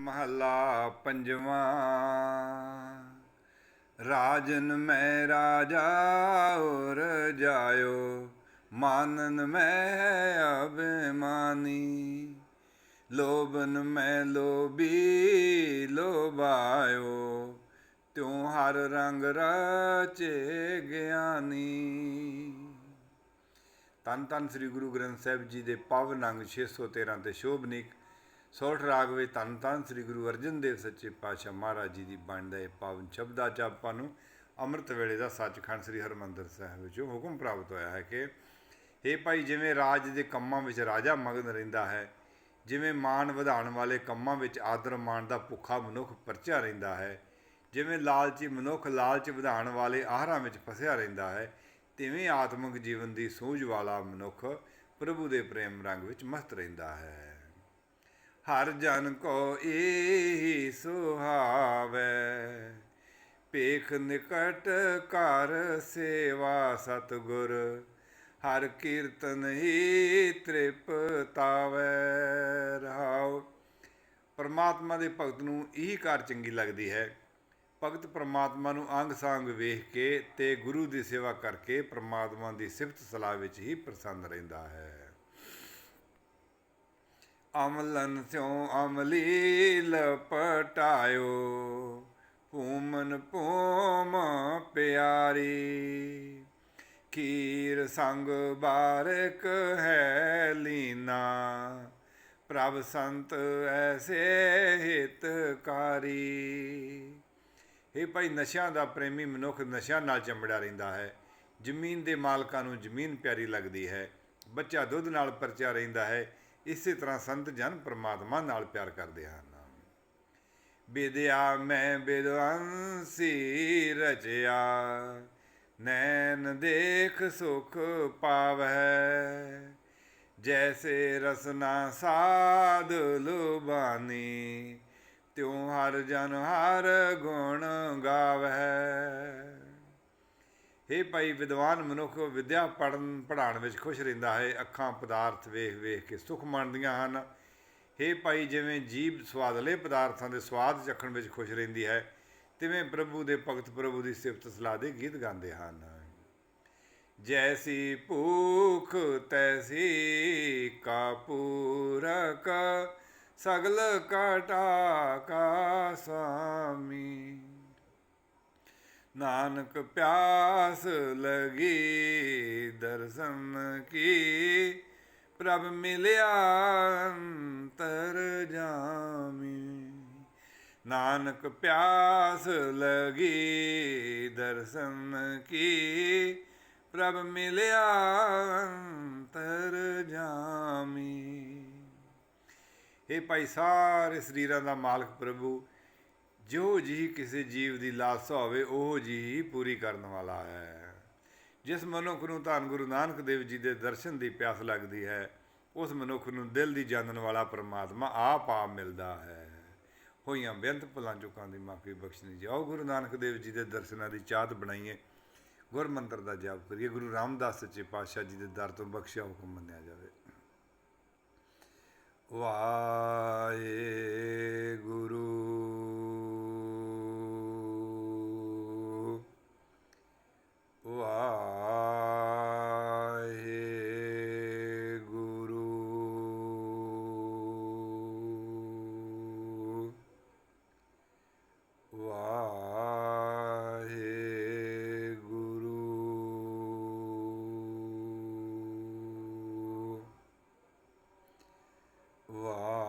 ਮਹੱਲਾ ਪੰਜਵਾਂ। ਰਾਜਨ ਮੈਂ ਰਾਜਾ ਔਰ ਜਾਇਓ, ਮਾਨਨ ਮੈਂ ਅਭਿਮਾਨੀ। ਲੋਭਨ ਮੈਂ ਲੋਭੀ ਲੋਭਾਇਓ, ਤਿਉ ਹਰ ਰੰਗ ਰਚੇ ਗਿਆਨੀ। ਤਨ ਤਨ ਸ੍ਰੀ ਗੁਰੂ ਗ੍ਰੰਥ ਸਾਹਿਬ ਜੀ ਦੇ ਪਾਵਨ ਅੰਗ 613 ਤੇ ਸ਼ੋਭਨੀਕ ਸੋਠ ਰਾਗ ਵਿੱਚ ਤਨ ਧੰਨ ਸ੍ਰੀ ਗੁਰੂ ਅਰਜਨ ਦੇਵ ਸੱਚੇ ਪਾਤਸ਼ਾਹ ਮਹਾਰਾਜ ਜੀ ਦੀ ਬਾਣੀ ਦਾ ਇਹ ਪਾਵਨ ਸ਼ਬਦਾ ਚ ਆਪਾਂ ਨੂੰ ਅੰਮ੍ਰਿਤ ਵੇਲੇ ਦਾ ਸੱਚਖੰਡ ਸ੍ਰੀ ਹਰਮੰਦਰ ਸਾਹਿਬ ਵਿੱਚੋਂ ਹੁਕਮ ਪ੍ਰਾਪਤ ਹੋਇਆ ਹੈ ਕਿ ਇਹ ਭਾਈ ਜਿਵੇਂ ਰਾਜ ਦੇ ਕੰਮਾਂ ਵਿੱਚ ਰਾਜਾ ਮਗਨ ਰਹਿੰਦਾ ਹੈ, ਜਿਵੇਂ ਮਾਨ ਵਧਾਉਣ ਵਾਲੇ ਕੰਮਾਂ ਵਿੱਚ ਆਦਰ ਮਾਣ ਦਾ ਭੁੱਖਾ ਮਨੁੱਖ ਪਰਚਿਆ ਰਹਿੰਦਾ ਹੈ, ਜਿਵੇਂ ਲਾਲਚੀ ਮਨੁੱਖ ਲਾਲਚ ਵਧਾਉਣ ਵਾਲੇ ਆਹਰਾਂ ਵਿੱਚ ਫਸਿਆ ਰਹਿੰਦਾ ਹੈ, ਤਿਵੇਂ ਆਤਮਿਕ ਜੀਵਨ ਦੀ ਸੂਝ ਵਾਲਾ ਮਨੁੱਖ ਪ੍ਰਭੂ ਦੇ ਪ੍ਰੇਮ ਰੰਗ ਵਿੱਚ ਮਸਤ ਰਹਿੰਦਾ ਹੈ। ਹਰ ਜਨ ਕੋ ਏਹੀ ਸੁਹਾਵੇ। ਪੇਖ ਨਿਕਟ ਕਰ ਸੇਵਾ ਸਤਗੁਰ, ਹਰ ਕੀਰਤਨ ਹੀ ਤ੍ਰਿਪਤਾਵੇ। ਰਹਾਉ। ਪਰਮਾਤਮਾ ਦੇ ਭਗਤ ਨੂੰ ਇਹੀ ਕਾਰ ਚੰਗੀ ਲੱਗਦੀ ਹੈ। ਭਗਤ ਪਰਮਾਤਮਾ ਨੂੰ ਅੰਗ ਸੰਗ ਵੇਖ ਕੇ ਤੇ ਗੁਰੂ ਦੀ ਸੇਵਾ ਕਰਕੇ ਪਰਮਾਤਮਾ ਦੀ ਸਿਫਤ ਸਲਾਹ ਵਿੱਚ ਹੀ ਪ੍ਰਸੰਨ ਰਹਿੰਦਾ ਹੈ। ਅਮਲਨ ਸਿਉ ਅਮਲੀ ਲਪਟਾਇਓ ਭੂਮਨ ਭੂਮ ਪਿਆਰੀ। ਕੀਰ ਸੰਗ ਬਾਰਕ ਹੈ ਲੀਨਾ, ਪ੍ਰਭ ਸੰਤ ਐਸੇ ਹਿਤਕਾਰੀ। ਇਹ ਭਾਈ, ਨਸ਼ਿਆਂ ਦਾ ਪ੍ਰੇਮੀ ਮਨੁੱਖ ਨਸ਼ਿਆਂ ਨਾਲ ਚੰਬੜਿਆ ਰਹਿੰਦਾ ਹੈ। ਜ਼ਮੀਨ ਦੇ ਮਾਲਕਾਂ ਨੂੰ ਜ਼ਮੀਨ ਪਿਆਰੀ ਲੱਗਦੀ ਹੈ। ਬੱਚਾ ਦੁੱਧ ਨਾਲ ਪਰਚਿਆ ਰਹਿੰਦਾ ਹੈ। ਇਸੇ ਤਰ੍ਹਾਂ ਸੰਤ ਜਨ ਪ੍ਰਮਾਤਮਾ ਨਾਲ ਪਿਆਰ ਕਰਦੇ ਹਨ। ਵਿਦਿਆ ਮੈਂ ਵਿਦਵਾਂਸੀ ਰਚਿਆ, ਨੈਣ ਦੇਖ ਸੁਖ ਪਾਵੈ। ਜੈਸੇ ਰਸਨਾ ਸਾਧ ਲੁਬਾਨੀ, ਤਿਉ ਹਰ ਜਨ ਹਰ ਗੁਣ ਗਾਵੈ। ਇਹ ਭਾਈ ਵਿਦਵਾਨ ਮਨੁੱਖ, ਵਿਦਿਆ ਪੜਨ ਪੜਾਉਣ ਵਿੱਚ ਖੁਸ਼ ਰਹਿੰਦਾ ਹੈ, ਅੱਖਾਂ ਪਦਾਰਥ ਵੇਖ ਵੇਖ ਕੇ ਸੁਖ ਮੰਨਦੀਆਂ ਹਨ। ਇਹ ਭਾਈ ਜਿਵੇਂ ਜੀਭ ਸਵਾਦਲੇ ਪਦਾਰਥਾਂ ਦੇ ਸਵਾਦ ਚੱਖਣ ਵਿੱਚ ਖੁਸ਼ ਰਹਿੰਦੀ ਹੈ, ਤਿਵੇਂ ਪ੍ਰਭੂ ਦੇ ਭਗਤ ਪ੍ਰਭੂ ਦੀ ਸਿਫਤ ਸਲਾਹ ਦੇ ਗੀਤ ਗਾਉਂਦੇ ਹਨ। ਜੈਸੀ ਭੂਖ, ਤੈਸੀ ਕਾਪੂਰਕ ਸਗਲ ਕਾਟਾ ਕਾ ਸਾਮੀ। ਨਾਨਕ ਪਿਆਸ ਲਗੀ ਦਰਸ਼ਨ ਕੀ, ਪ੍ਰਭ ਮਿਲਿਆ ਅੰਤਰ ਜਾਮੀ। ਨਾਨਕ ਪਿਆਸ ਲਗੀ ਦਰਸ਼ਨ ਕੀ, ਪ੍ਰਭ ਮਿਲਿਆ ਅੰਤਰ ਜਾਮੀ। ਇਹ ਭਾਈ ਸਾਰੇ ਸਰੀਰਾਂ ਦਾ ਮਾਲਕ ਪ੍ਰਭੂ ਜੋ ਜੀ ਕਿਸੇ ਜੀਵ ਦੀ ਲਾਲਸਾ ਹੋਵੇ, ਉਹ ਜੀ ਪੂਰੀ ਕਰਨ ਵਾਲਾ ਹੈ। ਜਿਸ ਮਨੁੱਖ ਨੂੰ ਧੰਨ ਗੁਰੂ ਨਾਨਕ ਦੇਵ ਜੀ ਦੇ ਦਰਸ਼ਨ ਦੀ ਪਿਆਸ ਲੱਗਦੀ ਹੈ, ਉਸ ਮਨੁੱਖ ਨੂੰ ਦਿਲ ਦੀ ਜਾਣਨ ਵਾਲਾ ਪ੍ਰਮਾਤਮਾ ਆਪ ਆ ਮਿਲਦਾ ਹੈ। ਹੋਈਆਂ ਬੇਅੰਤ ਭੁੱਲਾਂ ਚੁੱਕਾਂ ਦੀ ਮਾਫੀ ਬਖਸ਼ਣੀ ਜੀ ਆਓ ਗੁਰੂ ਨਾਨਕ ਦੇਵ ਜੀ ਦੇ ਦਰਸ਼ਨਾਂ ਦੀ ਚਾਹਤ ਬਣਾਈਏ। ਗੁਰ ਮੰਤਰ ਦਾ ਜਾਪ ਕਰੀਏ, ਗੁਰੂ ਰਾਮਦਾਸ ਸੱਚੇ ਪਾਤਸ਼ਾਹ ਜੀ ਦੇ ਦਰ ਤੋਂ ਬਖਸ਼ਿਆ ਹੁਕਮ ਮੰਨਿਆ ਜਾਵੇ। ਵਾਹਿਗੁਰੂ ਵਾਹਿਗੁਰੂ